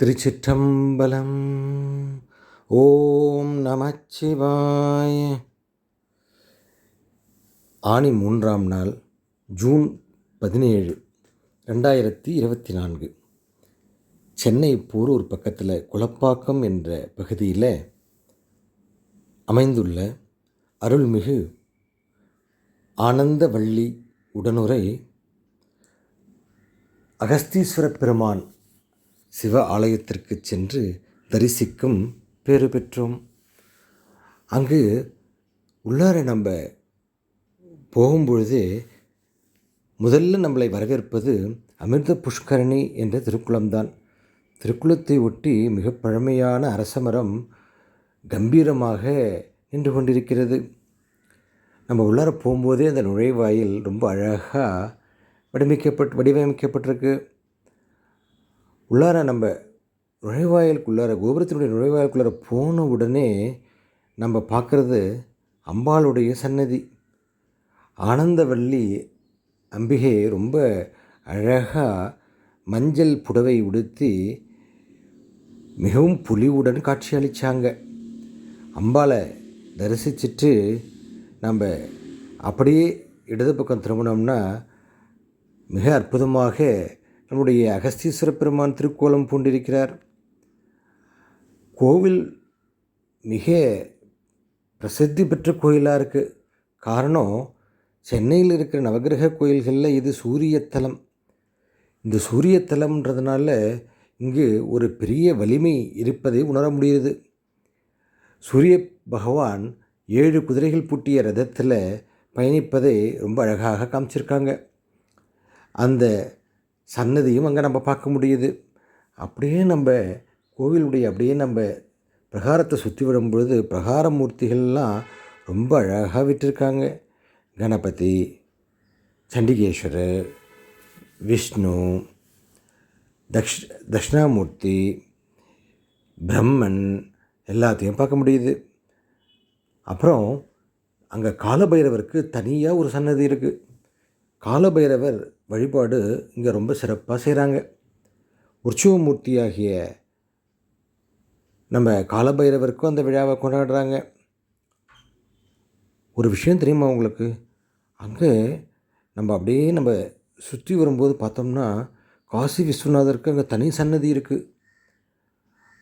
திருச்சிற்றம்பலம். ஓம் நமச்சிவாய. ஆணி மூன்றாம் நாள் ஜூன் பதினேழு ரெண்டாயிரத்தி இருபத்தி நான்கு. சென்னை போரூர் பக்கத்தில் குளப்பாக்கம் என்ற பகுதியில் அமைந்துள்ள அருள்மிகு ஆனந்தவள்ளி உடனுரை அகஸ்தீஸ்வர பெருமான் சிவ ஆலயத்திற்கு சென்று தரிசிக்கும் பேறு பெற்றோம். அங்கு உள்ளார நம்ம போகும்பொழுதே முதல்ல நம்மளை வரவேற்பது அமிர்த புஷ்கரணி என்ற திருக்குளம்தான். திருக்குளத்தை ஒட்டி மிக பழமையான அரசமரம் கம்பீரமாக நின்று கொண்டிருக்கிறது. நம்ம உள்ளார போகும்போதே அந்த நுழைவாயில் ரொம்ப அழகாக வடிவமைக்கப்பட்டு வடிவமைக்கப்பட்டிருக்கு. உள்ளார நம்ம நுழைவாயிலுக்குள்ளார கோபுரத்தினுடைய நுழைவாயிலுக்குள்ளார போன உடனே நம்ம பார்க்குறது அம்பாளுடைய சன்னதி ஆனந்தவள்ளி அம்பிகை ரொம்ப அழகாக மஞ்சள் புடவை உடுத்தி மிகவும் புலிவுடன் காட்சி அளித்தாங்க அம்பாளை தரிசிச்சுட்டு நம்ம அப்படியே இடது பக்கம் திரும்பினோம்னா மிக அற்புதமாக நம்முடைய அகஸ்தீஸ்வர பெருமான் திருக்கோலம் பூண்டிருக்கிறார். கோவில் மிக பிரசித்தி பெற்ற கோயிலாக இருக்குது காரணம் சென்னையில் இருக்கிற நவகிரக கோயில்களில் இது சூரியத்தலம் இந்த சூரியத்தலம்ன்றதுனால இங்கு ஒரு பெரிய வலிமை இருப்பதை உணர முடியுது சூரிய பகவான் ஏழு குதிரைகள் பூட்டிய ரதத்தில் பயணிப்பதை ரொம்ப அழகாக காமிச்சிருக்காங்க. அந்த சன்னதியும் அங்கே நம்ம பார்க்க முடியுது. அப்படியே நம்ம கோவிலுடைய அப்படியே நம்ம பிரகாரத்தை சுற்றி விடும்பொழுது பிரகார மூர்த்திகள்லாம் ரொம்ப அழகாக விட்டுருக்காங்க. கணபதி சண்டிகேஸ்வரர் விஷ்ணு தக்ஷ் தட்சிணாமூர்த்தி பிரம்மன் எல்லாத்தையும் பார்க்க முடியுது. அப்புறம் அங்கே காலபைரவருக்கு தனியாக ஒரு சன்னதி இருக்குது காலபைரவர் வழிபாடு இங்கே ரொம்ப சிறப்பாக செய்கிறாங்க உற்சவமூர்த்தியாகிய நம்ம காலபைரவருக்கும் அந்த விழாவை கொண்டாடுறாங்க. ஒரு விஷயம் தெரியுமா உங்களுக்கு? அங்கே நம்ம அப்படியே நம்ம சுற்றி வரும்போது பார்த்தோம்னா காசி விஸ்வநாதருக்கு அங்கே தனி சன்னதி இருக்குது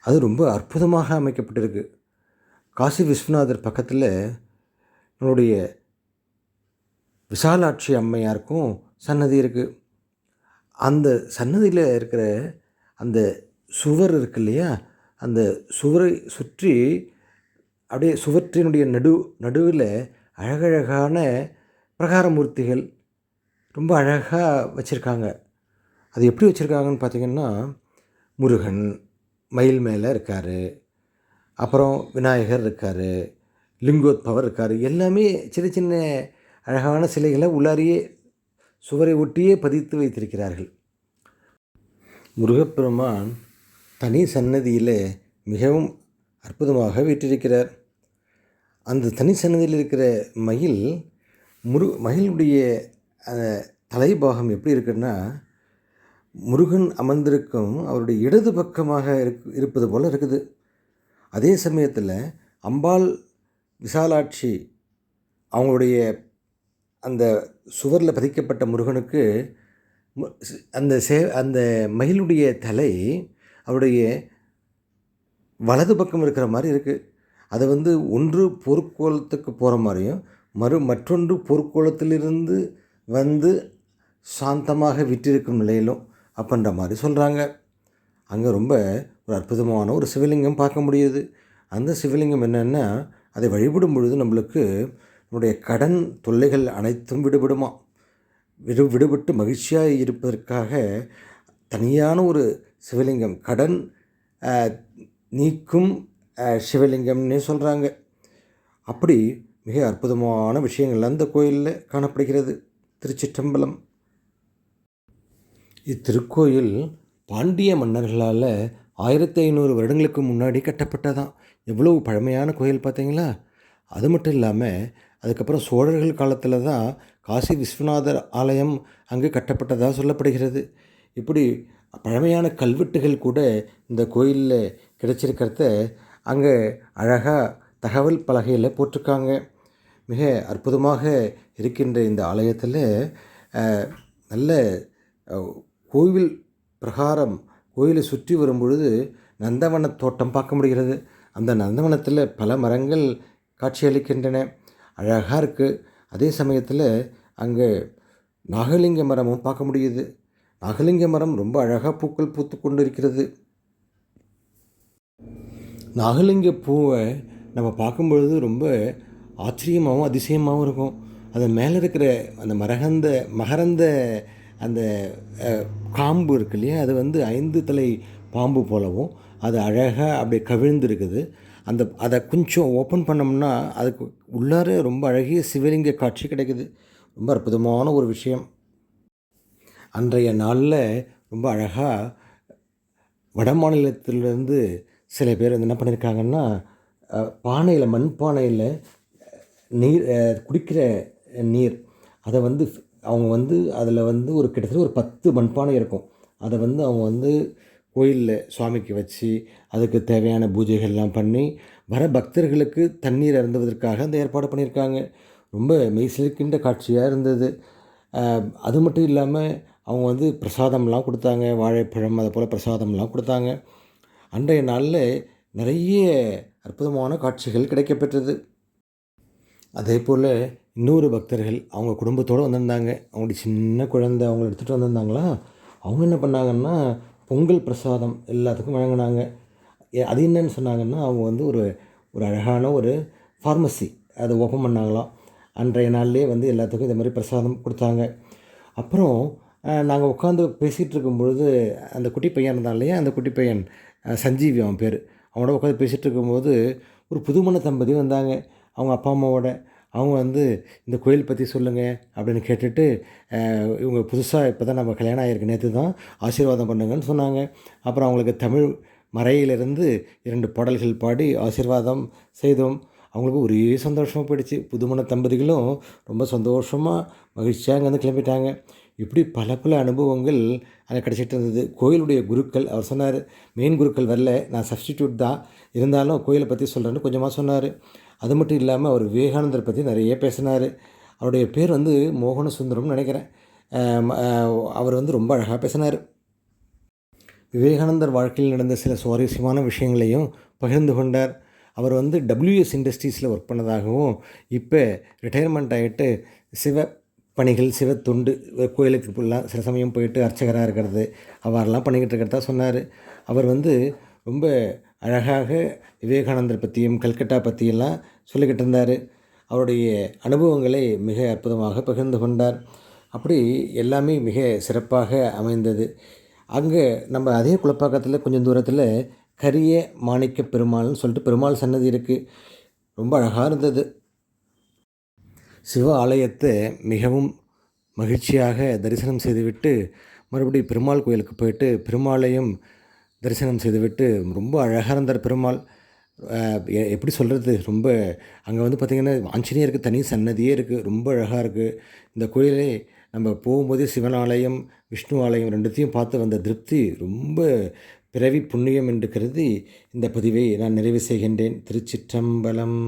அது ரொம்ப அற்புதமாக அமைக்கப்பட்டிருக்கு. காசி விஸ்வநாதர் பக்கத்தில் நம்மளுடைய விசாலாட்சி அம்மையாருக்கும் சன்னதி இருக்குது அந்த சன்னதியில் இருக்கிற அந்த சுவர் இருக்கு இல்லையா? அந்த சுவரை சுற்றி அப்படியே சுவற்றினுடைய நடு நடுவில் அழகழகான பிரகார மூர்த்திகள் ரொம்ப அழகாக வச்சுருக்காங்க. அது எப்படி வச்சுருக்காங்கன்னு பார்த்திங்கன்னா முருகன் மயில் மேலே இருக்கார். அப்புறம் விநாயகர் இருக்கார். லிங்கோத்பவர் இருக்கார். எல்லாமே சின்ன சின்ன அழகான சிலைகளை உள்ளாரியே சுவரை ஒட்டியே பதித்து வைத்திருக்கிறார்கள். முருகப்பெருமான் தனி சன்னதியில் மிகவும் அற்புதமாக வீற்றிருக்கிறார். அந்த தனி சன்னதியில் இருக்கிற மயில் முரு மயிலுடைய தலைபாகம் எப்படி இருக்குன்னா முருகன் அமர்ந்திருக்கும் அவருடைய இடது பக்கமாக இருப்பது போல் இருக்குது. அதே சமயத்தில் அம்பாள் விசாலாட்சி அவங்களுடைய அந்த சுவரில் பதிக்கப்பட்ட முருகனுக்கு அந்த சே அந்த மயிலுடைய தலை அவருடைய வலது பக்கம் இருக்கிற மாதிரி இருக்குது அதை வந்து ஒன்று பொற்கோலத்துக்கு போகிற மாதிரியும் மறு மற்றொன்று பொற்கோலத்திலிருந்து வந்து சாந்தமாக விட்டிருக்கும் நிலையிலும் அப்படின்ற மாதிரி சொல்கிறாங்க அங்கே ரொம்ப ஒரு அற்புதமான ஒரு சிவலிங்கம் பார்க்க முடியுது. அந்த சிவலிங்கம் என்னென்னா அதை வழிபடும் பொழுது நம்மளுக்கு நம்முடைய கடன் தொல்லைகள் அனைத்தும் விடுபடுமா? விடு விடுபட்டு மகிழ்ச்சியாக இருப்பதற்காக தனியான ஒரு சிவலிங்கம் கடன் நீக்கும் சிவலிங்கம்னே சொல்கிறாங்க அப்படி மிக அற்புதமான விஷயங்கள் அந்த கோயிலில் காணப்படுகிறது. திருச்சிற்றம்பலம். இத்திருக்கோயில் பாண்டிய மன்னர்களால் ஆயிரத்தி ஐநூறு வருடங்களுக்கு முன்னாடி கட்டப்பட்டதான். எவ்வளவு பழமையான கோயில் பார்த்தீங்களா? அது மட்டும் இல்லாமல் அதுக்கப்புறம் சோழர்கள் காலத்தில் தான் காசி விஸ்வநாதர் ஆலயம் அங்கு கட்டப்பட்டதாக சொல்லப்படுகிறது. இப்படி பழமையான கல்வெட்டுகள் கூட இந்த கோயிலில் கிடைச்சிருக்கிறத அங்கே அழகாக தகவல் பலகையில் போட்டிருக்காங்க. மிக அற்புதமாக இருக்கின்ற இந்த ஆலயத்தில் நல்ல கோவில் பிரகாரம் கோயிலை சுற்றி வரும்பொழுது நந்தவன தோட்டம் பார்க்க முடிகிறது. அந்த நந்தவனத்தில் பல மரங்கள் காட்சியளிக்கின்றன. அழகாக இருக்குது அதே சமயத்தில் அங்கே நாகலிங்க மரமும் பார்க்க முடியுது. நாகலிங்க மரம் ரொம்ப அழகாக பூக்கள் பூத்து கொண்டு இருக்கிறது நாகலிங்க பூவை நம்ம பார்க்கும்பொழுது ரொம்ப ஆச்சரியமாகவும் அதிசயமாகவும் இருக்கும். அது மேலே இருக்கிற அந்த மரகந்த மகரந்த அந்த காம்பு இருக்கு இல்லையா? அது வந்து ஐந்து தலை பாம்பு போலவும் அது அழகாக அப்படியே கவிழ்ந்து இருக்குது அந்த அதை கொஞ்சம் ஓப்பன் பண்ணோம்னா அதுக்கு உள்ளார ரொம்ப அழகிய சிவலிங்க காட்சி கிடைக்குது. ரொம்ப அற்புதமான ஒரு விஷயம். அன்றைய நாளில் ரொம்ப அழகாக வட மாநிலத்திலேருந்து சில பேர் வந்து என்ன பண்ணியிருக்காங்கன்னா பானையில் மண் பானையில் நீர் குடிக்கிற நீர். அதை வந்து அவங்க வந்து அதில் வந்து ஒரு கிட்டத்தட்ட ஒரு பத்து மண்பானை இருக்கும். அதை வந்து அவங்க வந்து கோயிலில் சுவாமிக்கு வச்சு அதுக்கு தேவையான பூஜைகள்லாம் பண்ணி வர பக்தர்களுக்கு தண்ணீர் அருந்துவதற்காக அந்த ஏற்பாடு பண்ணியிருக்காங்க. ரொம்ப மெய்சிலிருக்கின்ற காட்சியாக இருந்தது. அது மட்டும் இல்லாமல் அவங்க வந்து பிரசாதம்லாம் கொடுத்தாங்க. வாழைப்பழம் அதை போல் பிரசாதம்லாம் கொடுத்தாங்க. அன்றைய நாளில் நிறைய அற்புதமான காட்சிகள் கிடைக்கப்பெற்றது. அதே போல் இன்னொரு பக்தர்கள் அவங்க குடும்பத்தோடு வந்திருந்தாங்க. அவங்களுடைய சின்ன குழந்தை அவங்கள எடுத்துகிட்டு வந்திருந்தாங்களா? அவங்க என்ன பண்ணாங்கன்னா பொங்கல் பிரசாதம் எல்லாத்துக்கும் வழங்கினாங்க. அது என்னன்னு சொன்னாங்கன்னா அவங்க வந்து ஒரு ஒரு அழகான ஒரு ஃபார்மசி அதை ஓப்பன் பண்ணாங்களாம். அன்றைய நாள்லேயே வந்து எல்லாத்துக்கும் இந்த மாதிரி பிரசாதம் கொடுத்தாங்க. அப்புறம் நாங்கள் உட்காந்து பேசிகிட்டு இருக்கும் பொழுது அந்த குட்டி பையன் இருந்தான் இல்லையா? அந்த குட்டி பையன் சஞ்சீவி அவன் பேர். அவனோட உட்காந்து பேசிகிட்டு இருக்கும்போது ஒரு புதுமண தம்பதி வந்தாங்க. அவங்க அப்பா அம்மாவோட. அவங்க வந்து இந்த கோயில் பற்றி சொல்லுங்கள் அப்படின்னு கேட்டுட்டு இவங்க புதுசாக இப்போ தான் நம்ம கல்யாணம் ஆகிருக்கு நேற்று தான் ஆசீர்வாதம் பண்ணுங்கன்னு சொன்னாங்க. அப்புறம் அவங்களுக்கு தமிழ் மறையிலிருந்து இரண்டு பாடல்கள் பாடி ஆசீர்வாதம் செய்தோம். அவங்களுக்கு ஒரே சந்தோஷமாக போயிடுச்சு. புதுமண தம்பதிகளும் ரொம்ப சந்தோஷமாக மகிழ்ச்சியாக அங்கேருந்து கிளம்பிட்டாங்க. இப்படி பல பல அனுபவங்கள் அங்கே கிடச்சிட்டு இருந்தது. கோயிலுடைய குருக்கள் அவர் சொன்னார் மெயின் குருக்கள் வரல நான் சப்ஸ்டிடியூட் தான். இருந்தாலும் கோயிலை பற்றி சொல்கிறேன்னு கொஞ்சமாக சொன்னார். அது மட்டும் இல்லாமல் அவர் விவேகானந்தர் பற்றி நிறைய பேசினார். அவருடைய பேர் வந்து மோகன சுந்தரம்னு நினைக்கிறேன் அவர் வந்து ரொம்ப அழகாக பேசினார். விவேகானந்தர் வாழ்க்கையில் நடந்த சில சுவாரஸ்யமான விஷயங்களையும் பகிர்ந்து கொண்டார். அவர் வந்து டபிள்யூஎஸ் இண்டஸ்ட்ரீஸில் ஒர்க் பண்ணதாகவும் இப்போ ரிட்டையர்மெண்ட் ஆகிட்டு சிவ பணிகள் சிவ தொண்டு கோயிலுக்கு ஃபுல்லாக சில சமயம் போயிட்டு அர்ச்சகராக இருக்கிறது அவரெல்லாம் பண்ணிக்கிட்டு இருக்கிறதா சொன்னார். அவர் வந்து ரொம்ப அழகாக விவேகானந்தர் பற்றியும் கல்கட்டா பற்றியெல்லாம் சொல்லிக்கிட்டு இருந்தார். அவருடைய அனுபவங்களை மிக அற்புதமாக பகிர்ந்து கொண்டார். அப்படி எல்லாமே மிக சிறப்பாக அமைந்தது. அங்கே நம்ம அதே குளப்பாக்கத்தில் கொஞ்சம் தூரத்தில் கரிய மாணிக்க பெருமாள்னு சொல்லிட்டு பெருமாள் சன்னதி இருக்குது ரொம்ப அழகாக இருந்தது. சிவ ஆலயத்தை மிகவும் மகிழ்ச்சியாக தரிசனம் செய்துவிட்டு மறுபடியும் பெருமாள் கோயிலுக்கு போயிட்டு பெருமாளையும் தரிசனம் செய்துவிட்டு ரொம்ப அழகாக இருந்தார் பெருமாள். எப்படி சொல்கிறது ரொம்ப அங்கே வந்து பார்த்திங்கன்னா ஆஞ்சநேயருக்கு தனி சன்னதியே இருக்குது ரொம்ப அழகாக இருக்குது இந்த கோயிலே நம்ம போகும்போதே சிவன் ஆலயம் விஷ்ணு ஆலயம் ரெண்டுத்தையும் பார்த்து வந்த திருப்தி ரொம்ப பிறவி புண்ணியம் என்று கருதி இந்த பதிவை நான் நிறைவு செய்கின்றேன். திருச்சிற்றம்பலம்.